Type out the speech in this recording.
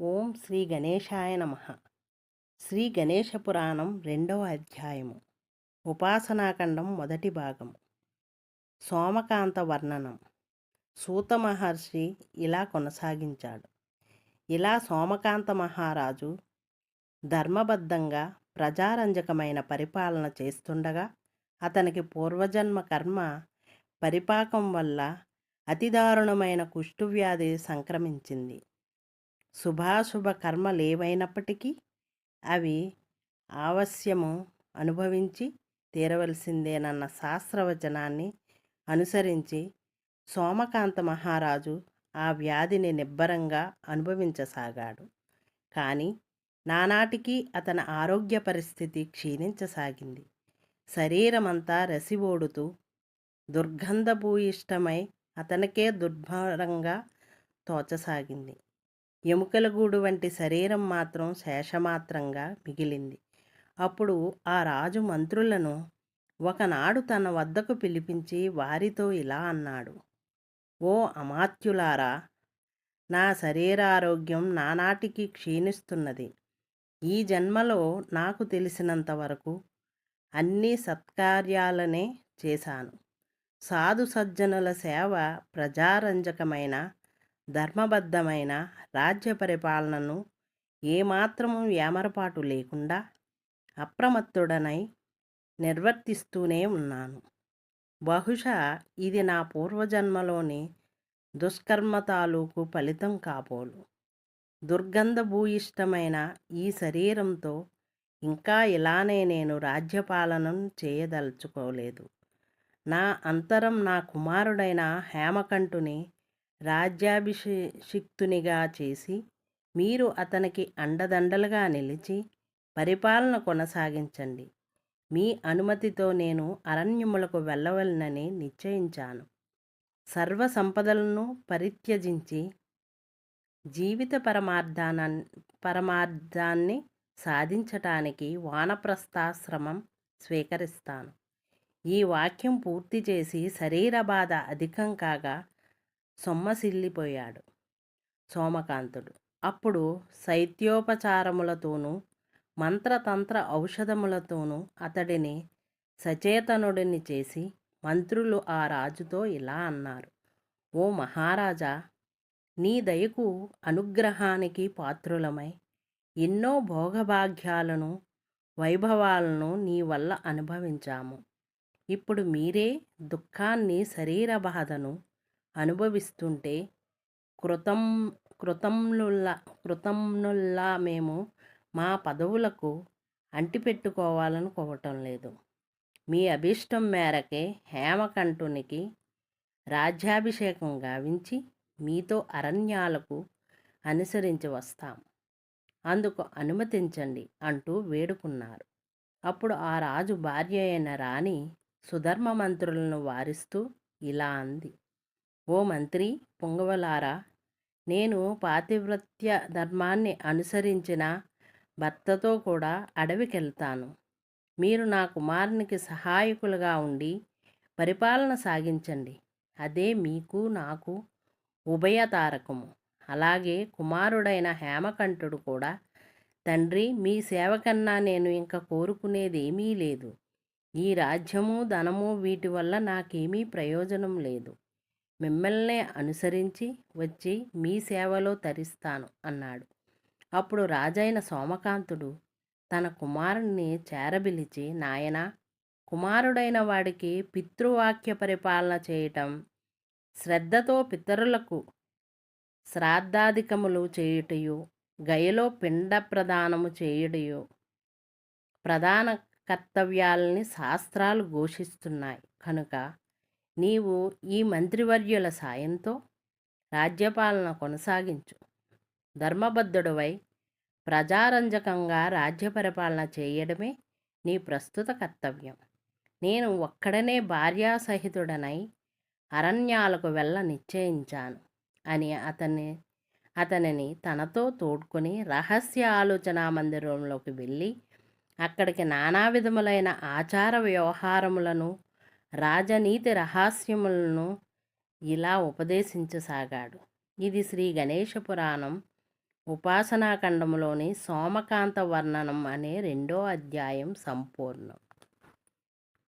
ఓం శ్రీ గణేశాయ నమ. శ్రీ గణేశ పురాణం రెండవ అధ్యాయము. ఉపాసనాఖండం మొదటి భాగం సోమకాంత వర్ణనం. సూత మహర్షి ఇలా కొనసాగించాడు. ఇలా సోమకాంత మహారాజు ధర్మబద్ధంగా ప్రజారంజకమైన పరిపాలన చేస్తుండగా అతనికి పూర్వజన్మ కర్మ పరిపాకం వల్ల అతి దారుణమైన కుష్ఠువ్యాధి సంక్రమించింది. శుభాశుభ కర్మలేవైనప్పటికీ అవి ఆవశ్యము అనుభవించి తీరవలసిందేనన్న శాస్త్రవచనాన్ని అనుసరించి సోమకాంత మహారాజు ఆ వ్యాధిని నిబ్బరంగా అనుభవించసాగాడు. కానీ నానాటికి అతని ఆరోగ్య పరిస్థితి క్షీణించసాగింది. శరీరమంతా రసివోడుతూ దుర్గంధభూయిష్టమై అతనికే దుర్భరంగా తోచసాగింది. ఎముకలగూడు వంటి శరీరం మాత్రం శేషమాత్రంగా మిగిలింది. అప్పుడు ఆ రాజు మంత్రులను ఒకనాడు తన వద్దకు పిలిపించి వారితో ఇలా అన్నాడు. ఓ అమాత్యులారా నా శరీరారోగ్యం నానాటికి క్షీణిస్తున్నది. ఈ జన్మలో నాకు తెలిసినంత వరకు అన్ని సత్కార్యాలనే చేశాను. సాధు సజ్జనుల సేవ ప్రజారంజకమైన ధర్మబద్ధమైన రాజ్య పరిపాలనను ఏమాత్రము వ్యామరపాటు లేకుండా అప్రమత్తుడనై నిర్వర్తిస్తూనే ఉన్నాను. బహుశా ఇది నా పూర్వజన్మలోని దుష్కర్మ తాలూకు ఫలితం కాబోలు. దుర్గంధభూయిష్టమైన ఈ శరీరంతో ఇంకా ఇలానే నేను రాజ్యపాలనం చేయదలుచుకోలేదు. నా అంతరం నా కుమారుడైన హేమకంఠుని రాజ్యాభిషిక్తునిగా చేసి మీరు అతనికి అండదండలుగా నిలిచి పరిపాలన కొనసాగించండి. మీ అనుమతితో నేను అరణ్యములకు వెళ్ళవలనని నిశ్చయించాను. సర్వ సంపదలను పరిత్యజించి జీవిత పరమార్థాన పరమార్థాన్ని సాధించటానికి వానప్రస్థాశ్రమం స్వీకరిస్తాను. ఈ వాక్యం పూర్తి చేసి శరీర బాధ అధికం కాగా సొమ్మసిల్లిపోయాడు సోమకాంతుడు. అప్పుడు శైత్యోపచారములతోనూ మంత్రతంత్ర ఔషధములతోనూ అతడిని సచేతనుడిని చేసి మంత్రులు ఆ రాజుతో ఇలా అన్నారు ఓ మహారాజా నీ దయకు అనుగ్రహానికి పాత్రులమై ఎన్నో భోగభాగ్యాలను వైభవాలను నీ వల్ల అనుభవించాము. ఇప్పుడు మీరే దుఃఖాన్ని శరీర బాధను అనుభవిస్తుంటే కృతం కృతమ్నుల్లా కృతమ్నుల్లా మేము మా పదవులకు అంటిపెట్టుకోవాలనుకోవటం లేదు. మీ అభీష్టం మేరకే హేమకంఠునికి రాజ్యాభిషేకం గావించి మీతో అరణ్యాలకు అనుసరించి వస్తాం. అందుకు అనుమతించండి అంటూ వేడుకున్నారు. అప్పుడు ఆ రాజు భార్య అయిన రాణి సుధర్మ మంత్రులను వారిస్తూ ఇలా అంది. ఓ మంత్రి పొంగవలారా! నేను పాతివ్రత్య ధర్మాన్ని అనుసరించిన భర్తతో కూడా అడవికెళ్తాను. మీరు నా కుమారునికి సహాయకులుగా ఉండి పరిపాలన సాగించండి. అదే మీకు నాకు ఉభయతారకము. అలాగే కుమారుడైన హేమకంఠుడు కూడా తండ్రి మీ సేవ కన్నా నేను ఇంకా కోరుకునేదేమీ లేదు. ఈ రాజ్యము ధనము వీటి వల్ల నాకేమీ ప్రయోజనం లేదు. మిమ్మల్నే అనుసరించి వచ్చి మీ సేవలో తరిస్తాను అన్నాడు. అప్పుడు రాజైన సోమకాంతుడు తన కుమారుణ్ణి చేరబిలిచి నాయన కుమారుడైన వాడికి పితృవాక్య పరిపాలన చేయటం శ్రద్ధతో పితరులకు శ్రాద్ధాధికములు చేయుటయు గయలో పిండ ప్రదానము చేయుటయు ప్రధాన కర్తవ్యాలని శాస్త్రాలు ఘోషిస్తున్నాయి. కనుక నీవు ఈ మంత్రివర్యుల సాయంతో రాజ్యపాలన కొనసాగించు. ధర్మబద్ధుడవై ప్రజారంజకంగా రాజ్య పరిపాలన చేయడమే నీ ప్రస్తుత కర్తవ్యం. నేను ఒక్కడనే భార్యాసహితుడనై అరణ్యాలకు వెళ్ళ నిశ్చయించాను అని అతన్ని అతనిని తనతో తోడ్కొని రహస్య ఆలోచనా మందిరంలోకి వెళ్ళి అక్కడికి నానా విధములైన ఆచార వ్యవహారములను రాజనీతి రహస్యములను ఇలా ఉపదేశించసాగాడు. ఇది శ్రీ గణేష పురాణం ఉపాసనాఖండంలోని సోమకాంత వర్ణనం అనే రెండో అధ్యాయం సంపూర్ణం.